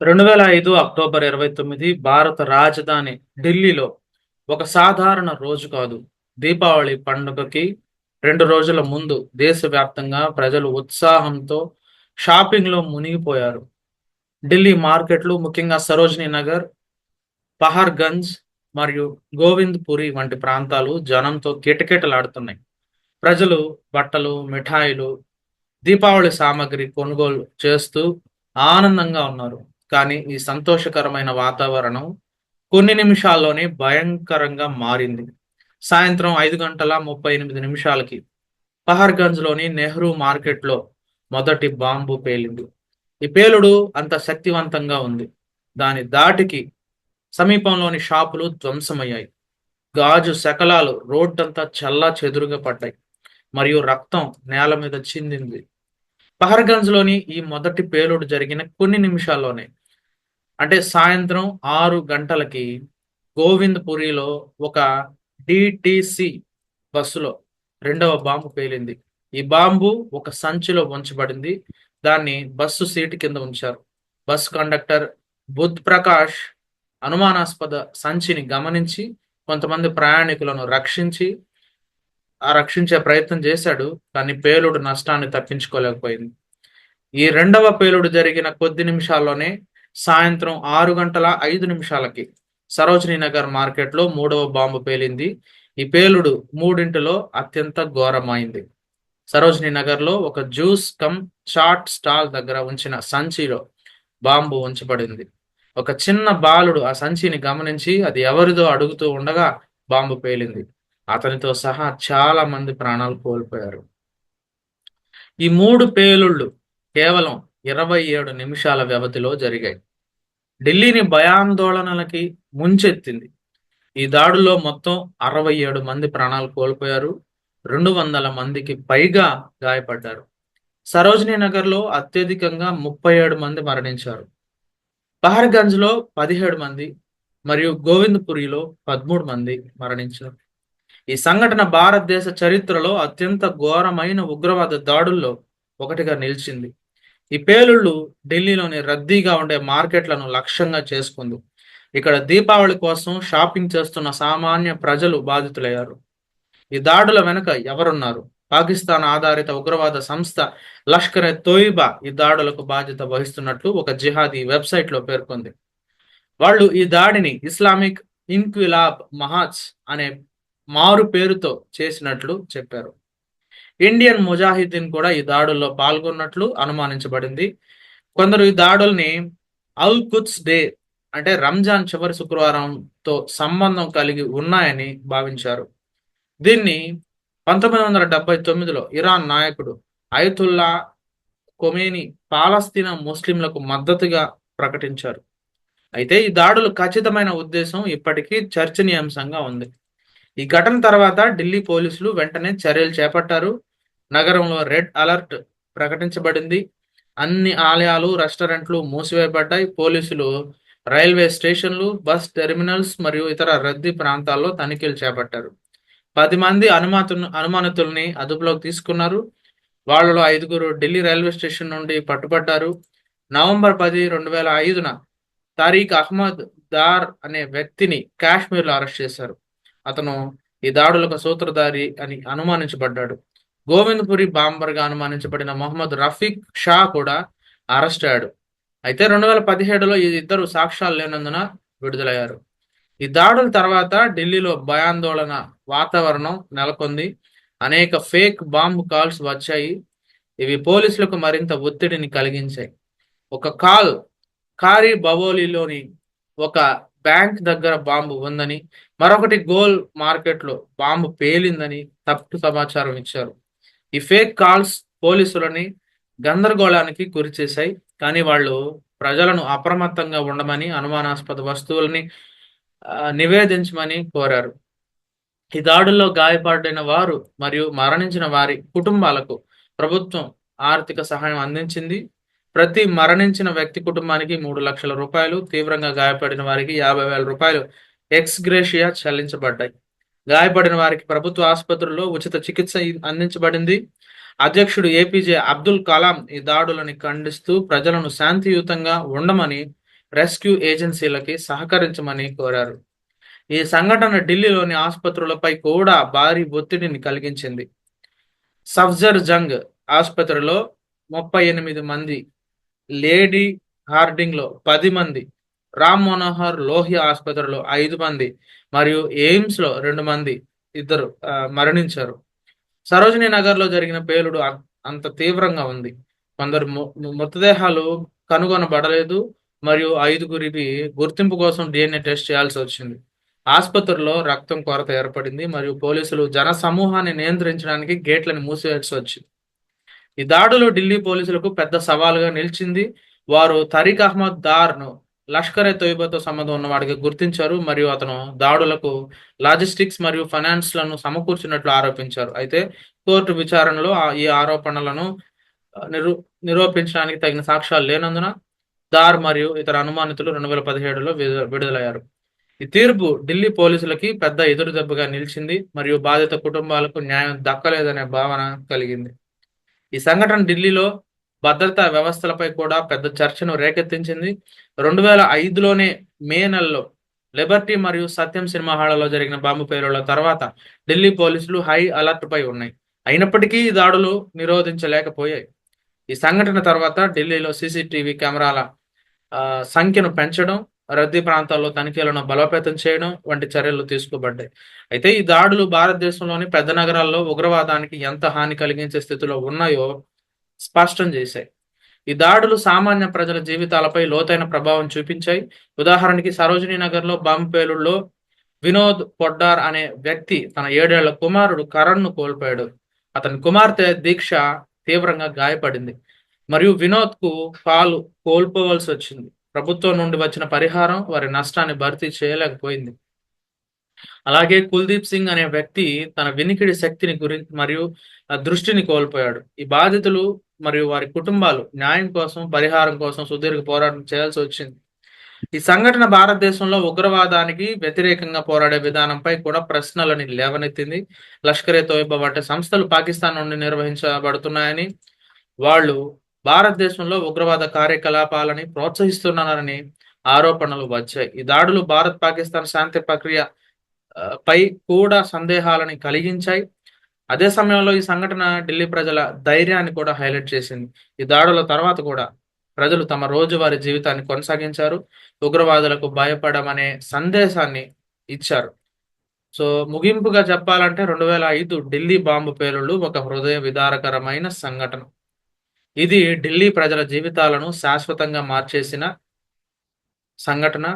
రెండు వేల ఐదు అక్టోబర్ ఇరవై తొమ్మిది భారత రాజధాని ఢిల్లీలో ఒక సాధారణ రోజు కాదు. దీపావళి పండుగకి రెండు రోజుల ముందు దేశవ్యాప్తంగా ప్రజలు ఉత్సాహంతో షాపింగ్లో మునిగిపోయారు. ఢిల్లీ మార్కెట్లు ముఖ్యంగా సరోజినీ నగర్ పహర్గంజ్ మరియు గోవింద్పురి వంటి ప్రాంతాలు జనంతో కిటకిటలాడుతున్నాయి. ప్రజలు బట్టలు మిఠాయిలు దీపావళి సామాగ్రి కొనుగోలు చేస్తూ ఆనందంగా ఉన్నారు. కానీ ఈ సంతోషకరమైన వాతావరణం కొన్ని నిమిషాల్లోనే భయంకరంగా మారింది. సాయంత్రం ఐదు గంటల ముప్పై ఎనిమిది నిమిషాలకి పహర్గంజ్లోని నెహ్రూ మార్కెట్లో మొదటి బాంబు పేలింది. ఈ పేలుడు అంత శక్తివంతంగా ఉంది. దాని దాటికి సమీపంలోని షాపులు ధ్వంసమయ్యాయి. గాజు శకలాలు రోడ్డంతా చల్లా చెదురుగా పడ్డాయి. మరియు రక్తం నేల మీద చిందింది. పహర్గంజ్లోని ఈ మొదటి పేలుడు జరిగిన కొన్ని నిమిషాల్లోనే అంటే సాయంత్రం ఆరు గంటలకి గోవింద్పురిలో ఒక డిటిసి బస్సులో రెండవ బాంబు పేలింది. ఈ బాంబు ఒక సంచిలో ఉంచబడింది. దాన్ని బస్సు సీటు కింద ఉంచారు. బస్ కండక్టర్ బుద్ధ్ ప్రకాష్ అనుమానాస్పద సంచిని గమనించి కొంతమంది ప్రయాణికులను రక్షించి ఆ రక్షించే ప్రయత్నం చేశాడు కానీ పేలుడు నష్టాన్ని తప్పించుకోలేకపోయింది. ఈ రెండవ పేలుడు జరిగిన కొద్ది నిమిషాల్లోనే సాయంత్రం ఆరు గంటల ఐదు నిమిషాలకి సరోజినీ నగర్ మార్కెట్లో మూడవ బాంబు పేలింది. ఈ పేలుడు మూడింటిలో అత్యంత ఘోరమైంది. సరోజినీ నగర్లో ఒక జ్యూస్ కమ్ చాట్ స్టాల్ దగ్గర ఉంచిన సంచిలో బాంబు ఉంచబడింది. ఒక చిన్న బాలుడు ఆ సంచిని గమనించి అది ఎవరిదో అడుగుతూ ఉండగా బాంబు పేలింది. అతనితో సహా చాలా మంది ప్రాణాలు కోల్పోయారు. ఈ మూడు పేలుళ్ళు కేవలం ఇరవై ఏడు నిమిషాల వ్యవధిలో జరిగాయి. ఢిల్లీని భయాందోళనలకి ముంచెత్తింది. ఈ దాడుల్లో మొత్తం అరవై ఏడు మంది ప్రాణాలు కోల్పోయారు. రెండు వందల మందికి పైగా గాయపడ్డారు. సరోజినీ నగర్లో అత్యధికంగా ముప్పై ఏడు మంది మరణించారు. పహర్గంజ్లో పదిహేడు మంది మరియు గోవిందపురిలో పదమూడు మంది మరణించారు. ఈ సంఘటన భారతదేశ చరిత్రలో అత్యంత ఘోరమైన ఉగ్రవాద దాడుల్లో ఒకటిగా నిలిచింది. ఈ పేలుళ్ళు ఢిల్లీలోని రద్దీగా ఉండే మార్కెట్లను లక్ష్యంగా చేసుకుంది. ఇక్కడ దీపావళి కోసం షాపింగ్ చేస్తున్న సామాన్య ప్రజలు బాధితులయ్యారు. ఈ దాడుల వెనుక ఎవరున్నారు? పాకిస్తాన్ ఆధారిత ఉగ్రవాద సంస్థ లష్కర్ ఎ తోయిబా ఈ దాడులకు బాధ్యత వహిస్తున్నట్లు ఒక జిహాదీ వెబ్సైట్లో పేర్కొంది. వాళ్ళు ఈ దాడిని ఇస్లామిక్ ఇన్క్విలాబ్ మహాజ్ అనే మారు పేరుతో చేసినట్లు చెప్పారు. ఇండియన్ ముజాహిద్దీన్ కూడా ఈ దాడుల్లో పాల్గొన్నట్లు అనుమానించబడింది. కొందరు ఈ దాడుల్ని అల్ కుత్స్ డే అంటే రంజాన్ చివరి శుక్రవారంతో సంబంధం కలిగి ఉన్నాయని భావించారు. దీన్ని పంతొమ్మిది వందల డెబ్బై తొమ్మిదిలో ఇరాన్ నాయకుడు అయతుల్లా కొమేని పాలస్తీనా ముస్లింలకు మద్దతుగా ప్రకటించారు. అయితే ఈ దాడులు ఖచ్చితమైన ఉద్దేశం ఇప్పటికీ చర్చనీయాంశంగా ఉంది. ఈ ఘటన తర్వాత ఢిల్లీ పోలీసులు వెంటనే చర్యలు చేపట్టారు. నగరంలో రెడ్ అలర్ట్ ప్రకటించబడింది. అన్ని ఆలయాలు రెస్టారెంట్లు మూసివేయబడ్డాయి. పోలీసులు రైల్వే స్టేషన్లు బస్ టెర్మినల్స్ మరియు ఇతర రద్దీ ప్రాంతాల్లో తనిఖీలు చేపట్టారు. పది మంది అనుమాతు అనుమానితుల్ని అదుపులోకి తీసుకున్నారు. వాళ్ళలో ఐదుగురు ఢిల్లీ రైల్వే స్టేషన్ నుండి పట్టుబడ్డారు. నవంబర్ పది రెండు వేల ఐదున తారీఖ్ అహ్మద్ దార్ అనే వ్యక్తిని కాశ్మీర్లో అరెస్ట్ చేశారు. అతను ఈ దాడులకు సూత్రధారి అని అనుమానించబడ్డాడు. గోవిందపురి బాంబర్గా అనుమానించబడిన మొహమ్మద్ రఫీక్ షా కూడా అరెస్ట్ అయ్యాడు. అయితే రెండు వేల పదిహేడులో ఈ ఇద్దరు సాక్ష్యాలు లేనందున విడుదలయ్యారు. ఈ దాడుల తర్వాత ఢిల్లీలో భయాందోళన వాతావరణం నెలకొంది. అనేక ఫేక్ బాంబు కాల్స్ వచ్చాయి. ఇవి పోలీసులకు మరింత ఒత్తిడిని కలిగించాయి. ఒక కాల్ కారీ బవోలిలోని ఒక బ్యాంక్ దగ్గర బాంబు ఉందని మరొకటి గోల్ మార్కెట్లో బాంబు పేలిందని తప్పుడు సమాచారం ఇచ్చారు. ఈ ఫేక్ కాల్స్ పోలీసులని గందరగోళానికి గురి చేశాయి. కానీ వాళ్ళు ప్రజలను అప్రమత్తంగా ఉండమని అనుమానాస్పద వస్తువులని నివేదించమని కోరారు. ఈ దాడుల్లో గాయపడిన వారు మరియు మరణించిన వారి కుటుంబాలకు ప్రభుత్వం ఆర్థిక సహాయం అందించింది. ప్రతి మరణించిన వ్యక్తి కుటుంబానికి మూడు లక్షల రూపాయలు తీవ్రంగా గాయపడిన వారికి యాభై వేల రూపాయలు ఎక్స్ గ్రేషియా చెల్లించబడ్డాయి. గాయపడిన వారికి ప్రభుత్వ ఆసుపత్రుల్లో ఉచిత చికిత్స అందించబడింది. అధ్యక్షుడు ఏపీజే అబ్దుల్ కలాం ఈ దాడులను ఖండిస్తూ ప్రజలను శాంతియుతంగా ఉండమని రెస్క్యూ ఏజెన్సీలకి సహకరించమని కోరారు. ఈ సంఘటన ఢిల్లీలోని ఆసుపత్రులపై కూడా భారీ ఒత్తిడిని కలిగించింది. సఫ్జర్ జంగ్ ఆసుపత్రిలో ముప్పై ఎనిమిది మంది లేడీ హార్డింగ్లో పది మంది రామ్ మనోహర్ లోహియా ఆసుపత్రిలో ఐదు మంది మరియు ఎయిమ్స్లో రెండు మంది ఇద్దరు మరణించారు మరణించారు. సరోజినీ నగర్లో జరిగిన పేలుడు అంత తీవ్రంగా ఉంది. కొందరు మృతదేహాలు కనుగొనబడలేదు మరియు ఐదుగురికి గుర్తింపు కోసం డిఎన్ఏ టెస్ట్ చేయాల్సి వచ్చింది. ఆసుపత్రిలో రక్తం కొరత ఏర్పడింది మరియు పోలీసులు జన సమూహాన్ని నియంత్రించడానికి గేట్లను మూసివేయాల్సి వచ్చింది. ఈ దాడులు ఢిల్లీ పోలీసులకు పెద్ద సవాలుగా నిలిచింది. వారు తరీక్ అహ్మద్ దార్ను లష్కర్ ఏ తొయ్యబాతో సంబంధం ఉన్నవాడిగా గుర్తించారు మరియు అతను దాడులకు లాజిస్టిక్స్ మరియు ఫైనాన్స్లను సమకూర్చినట్లు ఆరోపించారు. అయితే కోర్టు విచారణలో ఈ ఆరోపణలను నిరూ నిరూపించడానికి తగిన సాక్ష్యాలు లేనందున దార్ మరియు ఇతర అనుమానితులు రెండు వేల పదిహేడులో విడుదలయ్యారు. ఈ తీర్పు ఢిల్లీ పోలీసులకి పెద్ద ఎదురు దెబ్బగా నిలిచింది మరియు బాధిత కుటుంబాలకు న్యాయం దక్కలేదనే భావన కలిగింది. ఈ సంఘటన ఢిల్లీలో భద్రతా వ్యవస్థలపై కూడా పెద్ద చర్చను రేకెత్తించింది. రెండు వేల ఐదులోనే మే నెలలో లిబర్టీ మరియు సత్యం సినిమా హాళ్ళలో జరిగిన బాంబు పేలుళ్ళ తర్వాత ఢిల్లీ పోలీసులు హై అలర్ట్ పై ఉన్నాయి. అయినప్పటికీ ఈ దాడులు నిరోధించలేకపోయాయి. ఈ సంఘటన తర్వాత ఢిల్లీలో సీసీటీవీ కెమెరాల సంఖ్యను పెంచడం రద్దీ ప్రాంతాల్లో తనిఖీలను బలోపేతం చేయడం వంటి చర్యలు తీసుకోబడ్డాయి. అయితే ఈ దాడులు భారతదేశంలోని పెద్ద నగరాల్లో ఉగ్రవాదానికి ఎంత హాని కలిగించే స్థితిలో ఉన్నాయో స్పష్టం చేశాయి. ఈ దాడులు సామాన్య ప్రజల జీవితాలపై లోతైన ప్రభావం చూపించాయి. ఉదాహరణకి సరోజినీ నగర్లో బాంబు పేలుడులో వినోద్ పొడ్డార్ అనే వ్యక్తి తన ఏడేళ్ళ కుమారుడు కరణ్ను కోల్పోయాడు. అతని కుమార్తె దీక్ష తీవ్రంగా గాయపడింది. మరియు వినోద్కు పాలు కోల్పోవలసి వచ్చింది. ప్రభుత్వం నుండి వచ్చిన పరిహారం వారి నష్టాన్ని భర్తీ చేయలేకపోయింది. అలాగే కుల్దీప్ సింగ్ అనే వ్యక్తి తన వినికిడి శక్తిని గురించి మరియు దృష్టిని కోల్పోయాడు. ఈ బాధితులు మరియు వారి కుటుంబాలు న్యాయం కోసం పరిహారం కోసం సుదీర్ఘ పోరాటం చేయాల్సి వచ్చింది. ఈ సంఘటన భారతదేశంలో ఉగ్రవాదానికి వ్యతిరేకంగా పోరాడే విధానంపై కూడా ప్రశ్నలని లేవనెత్తింది. లష్కరే ఏ తోయిబా వంటి సంస్థలు పాకిస్తాన్ నుండి నిర్వహించబడుతున్నాయని వాళ్ళు భారతదేశంలో ఉగ్రవాద కార్యకలాపాలని ప్రోత్సహిస్తున్నారని ఆరోపణలు వచ్చాయి. ఈ దాడులు భారత్ పాకిస్తాన్ శాంతి ప్రక్రియ పై కూడా సందేహాలని కలిగించాయి. అదే సమయంలో ఈ సంఘటన ఢిల్లీ ప్రజల ధైర్యాన్ని కూడా హైలైట్ చేసింది. ఈ దాడుల తర్వాత కూడా ప్రజలు తమ రోజువారీ జీవితాన్ని కొనసాగించారు. ఉగ్రవాదులకు భయపడమనే సందేశాన్ని ఇచ్చారు. సో ముగింపుగా చెప్పాలంటే రెండు వేల ఐదు ఢిల్లీ బాంబు పేలుళ్ళు ఒక హృదయ విదారకరమైన సంఘటన. ఇది ఢిల్లీ ప్రజల జీవితాలను శాశ్వతంగా మార్చేసిన సంఘటన.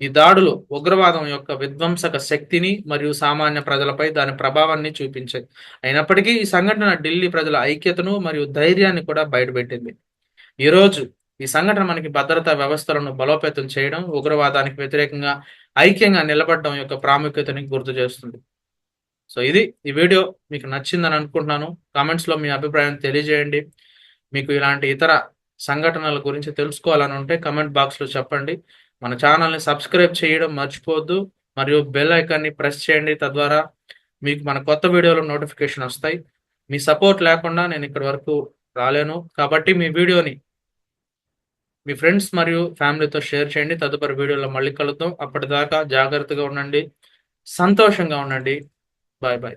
ఈ దాడులు ఉగ్రవాదం యొక్క విధ్వంసక శక్తిని మరియు సామాన్య ప్రజలపై దాని ప్రభావాన్ని చూపించాయి. అయినప్పటికీ ఈ సంఘటన ఢిల్లీ ప్రజల ఐక్యతను మరియు ధైర్యాన్ని కూడా బయటపెట్టింది. ఈరోజు ఈ సంఘటన మనకి భద్రతా వ్యవస్థలను బలోపేతం చేయడం ఉగ్రవాదానికి వ్యతిరేకంగా ఐక్యంగా నిలబడడం యొక్క ప్రాముఖ్యతని గుర్తు చేస్తుంది. సో ఇది ఈ వీడియో. మీకు నచ్చిందని అనుకుంటున్నాను. కామెంట్స్లో మీ అభిప్రాయం తెలియజేయండి. మీకు ఇలాంటి ఇతర సంఘటనల గురించి తెలుసుకోవాలని ఉంటే కమెంట్ బాక్స్లో చెప్పండి. మన ఛానల్ని సబ్స్క్రైబ్ చేయడం మర్చిపోవద్దు. మరియు బెల్ ఐకాన్ని ప్రెస్ చేయండి. తద్వారా మీకు మన కొత్త వీడియోలో నోటిఫికేషన్ వస్తాయి. మీ సపోర్ట్ లేకుండా నేను ఇక్కడి వరకు రాలేను. కాబట్టి మీ వీడియోని మీ ఫ్రెండ్స్ మరియు ఫ్యామిలీతో షేర్ చేయండి. తదుపరి వీడియోలో మళ్ళీ కలుద్దాం. అప్పటిదాకా జాగ్రత్తగా ఉండండి. సంతోషంగా ఉండండి. Bye bye.